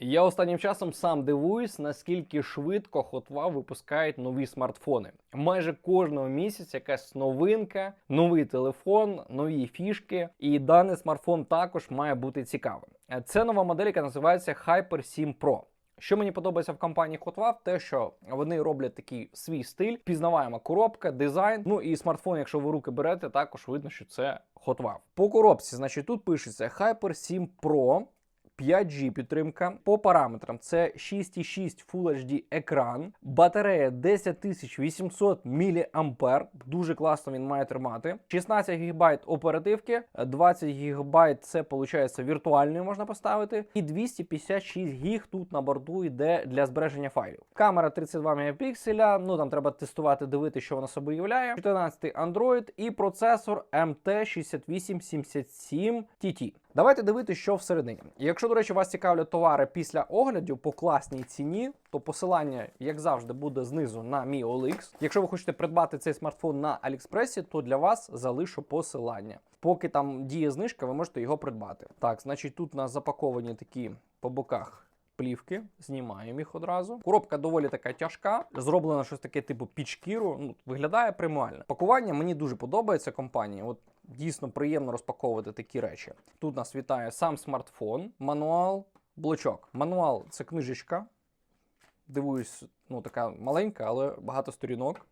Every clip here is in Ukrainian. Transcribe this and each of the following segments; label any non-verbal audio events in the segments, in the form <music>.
Я останнім часом сам дивуюсь, наскільки швидко Hotwa випускають нові смартфони. Майже кожного місяця якась новинка, новий телефон, нові фішки. І даний смартфон також має бути цікавим. Це нова модель, яка називається Hyper 7 Pro. Що мені подобається в компанії Hotwa, те, що вони роблять такий свій стиль, пізнаваєма коробка, дизайн. Ну і смартфон, якщо ви руки берете, також видно, що це Hotwa. По коробці, значить, тут пишеться Hyper 7 Pro. 5G підтримка. По параметрам це 6,6 Full HD екран, батарея 10800 мАh, дуже класно він має тримати. 16 ГБ оперативки, 20 ГБ це виходить віртуальною можна поставити. І 256 ГБ тут на борту йде для збереження файлів. Камера 32 мегапікселя, ну там треба тестувати, дивити, що вона собою являє. 14 Android і процесор MT6877 TT. Давайте дивитися, що всередині. Якщо, до речі, вас цікавлять товари після оглядів по класній ціні, то посилання, як завжди, буде знизу на мій OLX. Якщо ви хочете придбати цей смартфон на Алікспресі, то для вас залишу посилання. Поки там діє знижка, ви можете його придбати. Так, значить, тут у нас запаковані такі по боках. Плівки, знімаємо їх одразу. Коробка доволі така тяжка, зроблена щось таке, типу під шкіру. Ну, виглядає премуально. Пакування мені дуже подобається компанії. От дійсно приємно розпаковувати такі речі. Тут нас вітає сам смартфон, мануал, блочок. Мануал це книжечка. Дивуюсь, ну така маленька, але багато сторінок.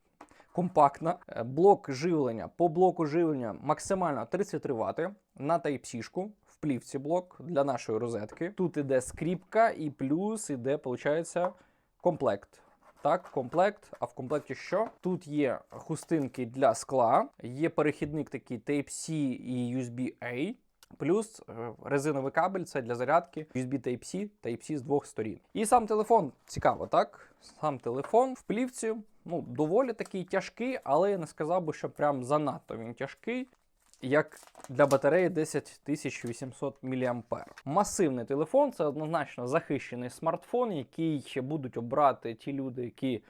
Компактна. Е, Блок живлення. По блоку живлення максимально 33 Вт на Type-C-шку. В плівці блок для нашої розетки. Тут іде скріпка і плюс іде, виходить, комплект. Так, комплект. А в комплекті що? Тут є хустинки для скла, є перехідник такий Type-C і USB-A. Плюс е, резиновий кабель це для зарядки USB Type-C, Type-C з двох сторін. І сам телефон цікаво, так? Сам телефон в плівці, ну, доволі такий тяжкий, але я не сказав би, що прям занадто він тяжкий. Як для батареї 10800 мАh. Масивний телефон це однозначно захищений смартфон, який будуть обрати ті люди, які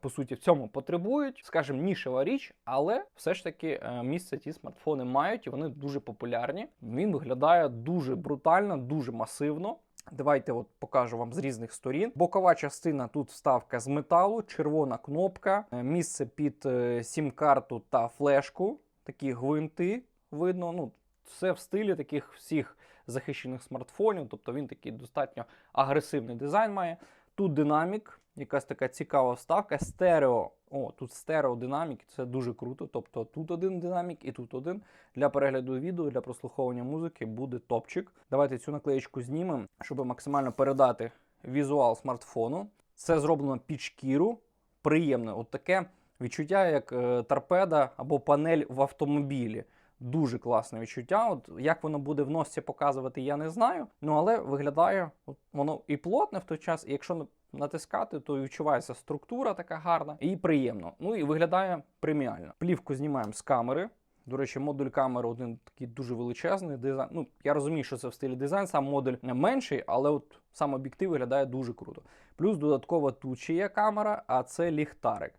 по суті в цьому потребують. Скажімо, нішева річ, але все ж таки е, місце ті смартфони мають і вони дуже популярні. Він виглядає дуже брутально, дуже масивно. Давайте от покажу вам з різних сторін. Бокова частина тут вставка з металу, червона кнопка, е, місце під е, сім-карту та флешку. Такі гвинти видно. Ну, все в стилі таких всіх захищених смартфонів. Тобто він такий достатньо агресивний дизайн має. Тут динамік, якась така цікава вставка. Стерео. О, тут стереодинамік, це дуже круто. Тобто тут один динамік і тут один. Для перегляду відео, для прослуховування музики буде топчик. Давайте цю наклеєчку знімемо, щоб максимально передати візуал смартфону. Це зроблено під шкіру. Приємне, от таке відчуття, як е, торпеда або панель в автомобілі. Дуже класне відчуття. От як воно буде в носці показувати, я не знаю. Ну але виглядає от, воно і плотне в той час, і якщо натискати, то відчувається структура така гарна і приємно. Ну і виглядає преміально. Плівку знімаємо з камери. До речі, модуль камери один такий дуже величезний дизайн. Ну, я розумію, що це в стилі дизайн, сам модуль менший, але от сам об'єктив виглядає дуже круто. Плюс додатково тут ще є камера, а це ліхтарик.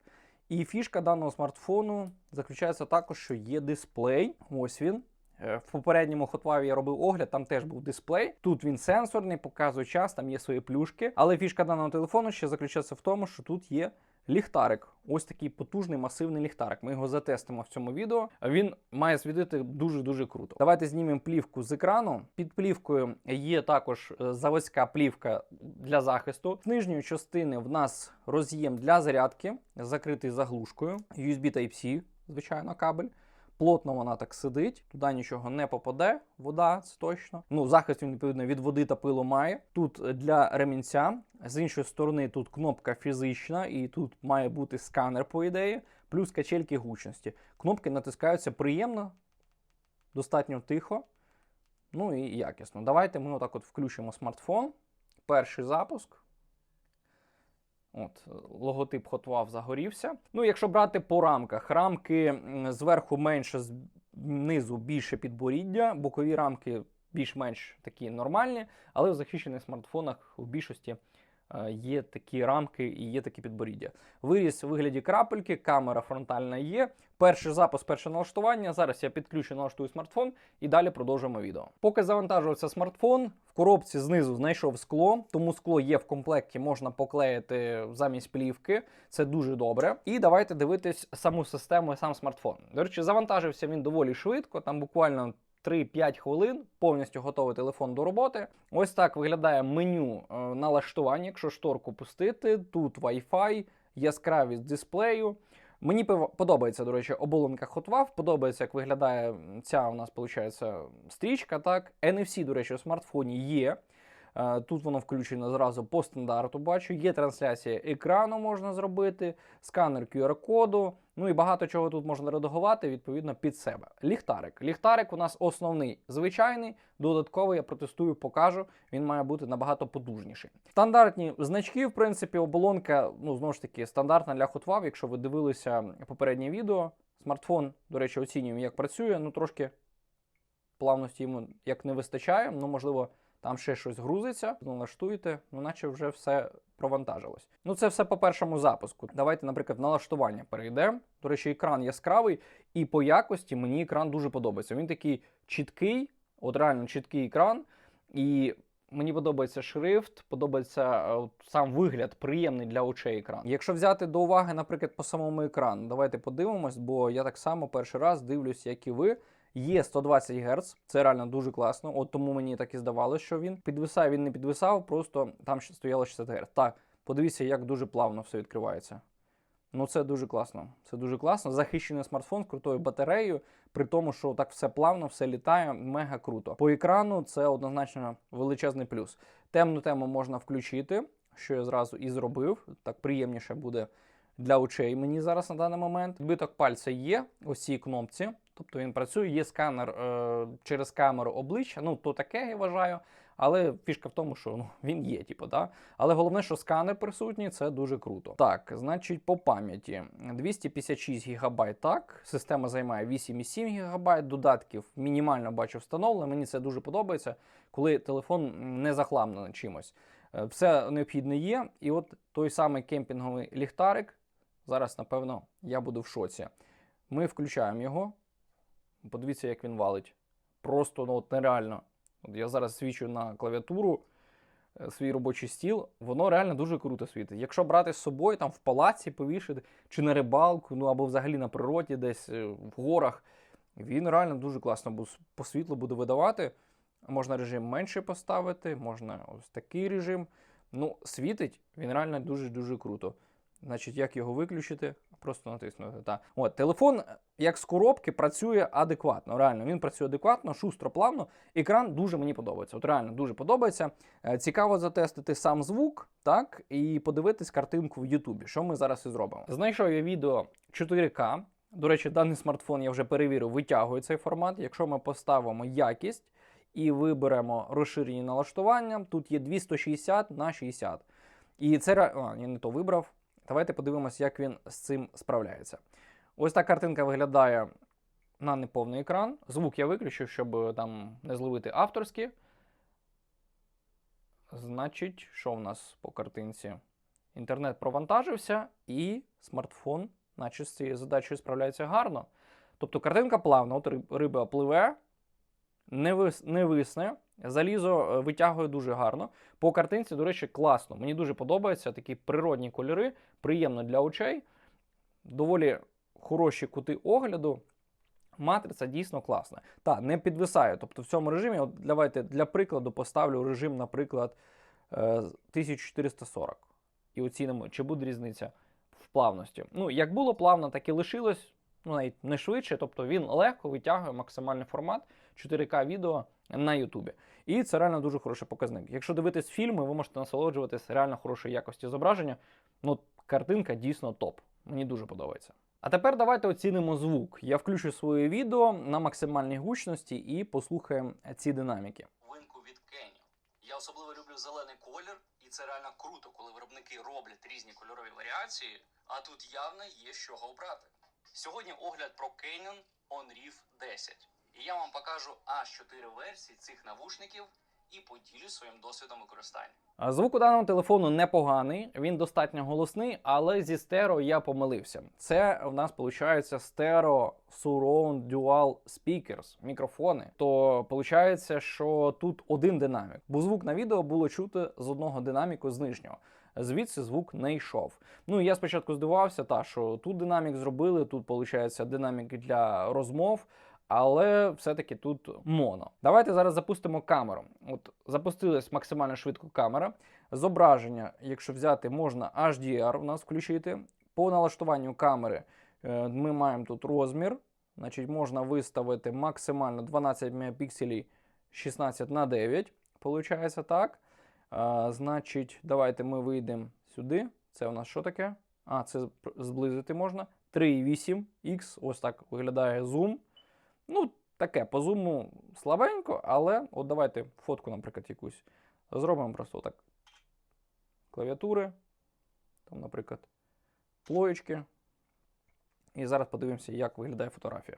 І фішка даного смартфону заключається також, що є дисплей. Ось він. Е, В попередньому Hotwire я робив огляд, там теж був дисплей. Тут він сенсорний, показує час, там є свої плюшки. Але фішка даного телефону ще заключається в тому, що тут є ліхтарик. Ось такий потужний масивний ліхтарик. Ми його затестимо в цьому відео. Він має світити дуже-дуже круто. Давайте знімемо плівку з екрану. Під плівкою є також е, заводська плівка для захисту. З нижньої частини в нас роз'єм для зарядки, закритий заглушкою, USB Type-C, звичайно, кабель. Плотно вона так сидить, туди нічого не попаде, вода це точно. Ну, захист він відповідно від води та пилу має. Тут для ремінця, з іншої сторони, тут кнопка фізична, і тут має бути сканер, по ідеї, плюс качельки гучності. Кнопки натискаються приємно, достатньо тихо. Ну і якісно. Давайте ми отак от включимо смартфон. Перший запуск. От, логотип Hotwav загорівся. Ну, якщо брати по рамках, рамки зверху менше, знизу більше підборіддя, бокові рамки більш-менш такі нормальні, але в захищених смартфонах в більшості є такі рамки і є такі підборіддя. Виріс у вигляді крапельки, камера фронтальна є. Перший запис, перше налаштування. Зараз я підключу, налаштую смартфон і далі продовжуємо відео. Поки завантажувався смартфон, в коробці знизу знайшов скло, тому скло є в комплекті, можна поклеїти замість плівки. Це дуже добре. І давайте дивитись саму систему і сам смартфон. До речі, завантажився він доволі швидко, там буквально. 3-5 хвилин повністю готовий телефон до роботи. Ось так виглядає меню е, налаштування. Якщо шторку пустити, тут Wi-Fi, яскравість дисплею. Мені подобається, до речі, оболонка HotWav, подобається, як виглядає ця у нас, виходить, стрічка. Так, NFC, до речі, у смартфоні є. Е, Тут воно включено зразу по стандарту. Бачу, є трансляція екрану, можна зробити, сканер QR-коду. Ну і багато чого тут можна редагувати відповідно під себе. Ліхтарик. Ліхтарик у нас основний, звичайний. Додатково я протестую, покажу. Він має бути набагато потужніший. Стандартні значки, в принципі, оболонка, ну знову ж таки, стандартна для HotWav. Якщо ви дивилися попереднє відео, смартфон, до речі, оцінюємо, як працює. Ну трошки плавності йому як не вистачає. Ну, можливо, там ще щось грузиться, налаштуєте, ну наче вже все провантажилось. Ну, це все по першому запуску. Давайте, наприклад, налаштування перейдемо. До речі, екран яскравий, і по якості мені екран дуже подобається. Він такий чіткий, от реально чіткий екран. І мені подобається шрифт, подобається е, от сам вигляд, приємний для очей екран. Якщо взяти до уваги, наприклад, по самому екрану, давайте подивимось, бо я так само перший раз дивлюсь, як і ви. Є 120 Гц, це реально дуже класно. От тому мені так і здавалося, що він підвисає, він не підвисав, просто там стояло 60 Гц. Так, подивіться, як дуже плавно все відкривається. Ну, це дуже класно. Це дуже класно. Захищений смартфон з крутою батареєю, при тому, що так все плавно, все літає, мега круто. По екрану це однозначно величезний плюс. Темну тему можна включити, що я зразу і зробив. Так приємніше буде для очей мені зараз на даний момент. Відбиток пальця є, ось цій кнопці. Тобто він працює, є сканер е, через камеру обличчя. Ну, то таке я вважаю. Але фішка в тому, що ну, він є, типу, да? Але головне, що сканер присутній, це дуже круто. Так, значить, по пам'яті 256 ГБ, так. Система займає 8,7 ГБ, додатків мінімально бачу встановлено. Мені це дуже подобається, коли телефон не захламлений чимось. Е, Все необхідне є. І от той самий кемпінговий ліхтарик. Зараз, напевно, я буду в шоці. Ми включаємо його. Подивіться, як він валить. Просто ну, от нереально. От я зараз свічу на клавіатуру е, свій робочий стіл, воно реально дуже круто світить. Якщо брати з собою там в палаці повішати, чи на рибалку, ну або взагалі на природі, десь е, в горах, він реально дуже класно по світлу буде видавати. Можна режим менше поставити, можна ось такий режим. Ну, світить він реально дуже-дуже круто. Значить, як його виключити? Просто натиснути. Та. От, телефон, е, як з коробки, працює адекватно. Реально, він працює адекватно, шустро, плавно. Екран дуже мені подобається. От реально дуже подобається. Е, Цікаво затестити сам звук, так, і подивитись картинку в Ютубі, що ми зараз і зробимо. Знайшов я відео 4К. До речі, даний смартфон я вже перевірив, витягує цей формат. Якщо ми поставимо якість і виберемо розширені налаштування, тут є 260 на 60. І це а, я не то вибрав. Давайте подивимося, як він з цим справляється. Ось так картинка виглядає на неповний екран. Звук я виключив, щоб е, там не зловити авторські. Значить, що в нас по картинці? Інтернет провантажився, і смартфон, наче з цією задачею справляється гарно. Тобто картинка плавна, от риба пливе, не висне. Залізо е, витягує дуже гарно. По картинці, до речі, класно. Мені дуже подобаються такі природні кольори, приємно для очей. Доволі хороші кути огляду. Матриця дійсно класна. Та, не підвисає. Тобто в цьому режимі, от давайте для прикладу поставлю режим, наприклад, е, 1440. І оцінимо, чи буде різниця в плавності. Ну, як було плавно, так і лишилось. Ну, навіть не швидше, тобто він легко витягує максимальний формат 4К відео на Ютубі. І це реально дуже хороший показник. Якщо дивитись фільми, ви можете насолоджуватись реально хорошої якості зображення. Ну, картинка дійсно топ. Мені дуже подобається. А тепер давайте оцінимо звук. Я включу своє відео на максимальній гучності і послухаємо ці динаміки. Винку від Кеню. Я особливо люблю зелений колір, і це реально круто, коли виробники роблять різні кольорові варіації, а тут явно є з чого обрати. Сьогодні огляд про Canon OnReef 10. І я вам покажу аж 4 версії цих навушників і поділюсь своїм досвідом використання. Звук у даного телефону непоганий, він достатньо голосний, але зі стерео я помилився. Це в нас виходить стерео Surround Dual Speakers, мікрофони. То виходить, що тут один динамік, бо звук на відео було чути з одного динаміку з нижнього. Звідси звук не йшов. Ну я спочатку здивувався, та що тут динамік зробили, тут виходить динамік для розмов. Але все-таки тут моно. Давайте зараз запустимо камеру. От запустилась максимально швидко камера. Зображення, якщо взяти, можна HDR у нас включити. По налаштуванню камери е, ми маємо тут розмір. Значить, можна виставити максимально 12 мегапікселів 16 на 9. Получається так. А, значить, давайте ми вийдемо сюди. Це у нас що таке? А, це зблизити можна. 3,8X. Ось так виглядає зум. Ну, таке по зуму слабенько, але от давайте фотку, наприклад, якусь зробимо просто так. Клавіатури. Там, наприклад, плоєчки. І зараз подивимося, як виглядає фотографія.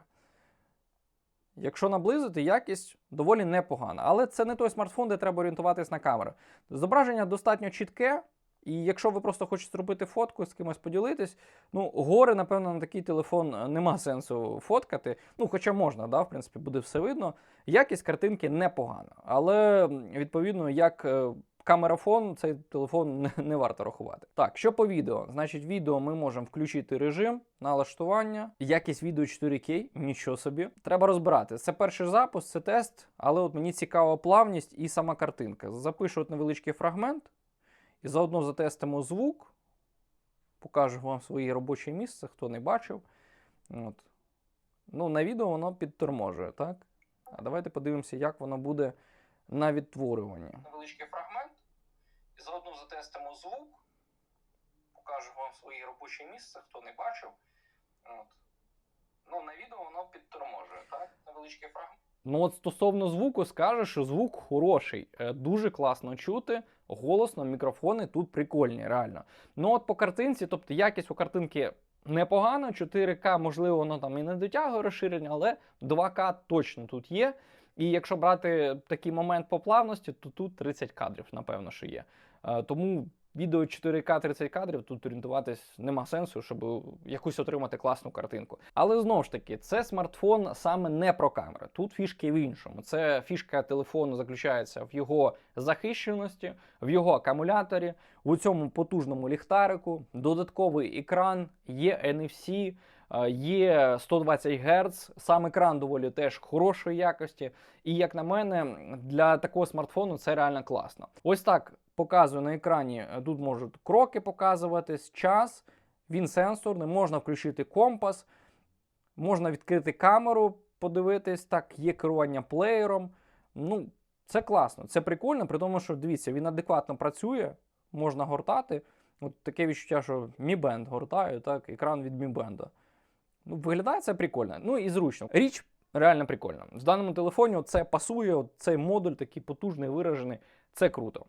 Якщо наблизити, якість доволі непогана. Але це не той смартфон, де треба орієнтуватись на камеру. Зображення достатньо чітке, і якщо ви просто хочете зробити фотку, з кимось поділитись, ну, гори, напевно, на такий телефон е, нема сенсу фоткати. Ну, хоча можна, да, в принципі, буде все видно. Якість картинки непогана. Але, відповідно, як е, камерафон, цей телефон <laughs> не, не варто рахувати. Так, що по відео? Значить, відео ми можемо включити режим, налаштування, якість відео 4К, нічого собі. Треба розбирати. Це перший запуск, це тест, але от мені цікава плавність і сама картинка. Запишу от невеличкий фрагмент. І заодно затестимо звук. Покажу вам своє робоче місце, хто не бачив. От. Ну, на відео воно підторможує, так? А давайте подивимося, як воно буде на відтворюванні. Невеличкий фрагмент. І заодно затестимо звук. Покажу вам своє робоче місце, хто не бачив. От. Ну, на відео воно підторможує, так? Невеличкий фрагмент. Ну, от стосовно звуку, скажу, що звук хороший, Е, дуже класно чути, голосно, мікрофони тут прикольні, реально. Ну от по картинці, тобто якість у картинки непогана, 4К, можливо, воно там і не дотягує розширення, але 2К точно тут є. І якщо брати такий момент по плавності, то тут 30 кадрів, напевно, що є. Е, Тому відео 4К 30 кадрів тут орієнтуватись нема сенсу, щоб якусь отримати класну картинку. Але знову ж таки, це смартфон саме не про камери. Тут фішки в іншому. Це фішка телефону заключається в його захищеності, в його акумуляторі, у цьому потужному ліхтарику, додатковий екран, є NFC. е, Є 120 Гц, сам екран доволі теж хорошої якості. І як на мене, для такого смартфону це реально класно. Ось так показую на екрані. е, Тут можуть кроки показуватись, час. Він сенсорний, можна включити компас, можна відкрити камеру, подивитись, так, є керування плеєром. Ну, це класно, це прикольно, при тому, що дивіться, він адекватно працює, можна гортати. От таке відчуття, що Mi Band гортаю, так, екран від Mi Band. Ну, виглядає це прикольно. Ну і зручно. Річ реально прикольна. В даному телефоні це пасує, цей модуль такий потужний, виражений. Це круто.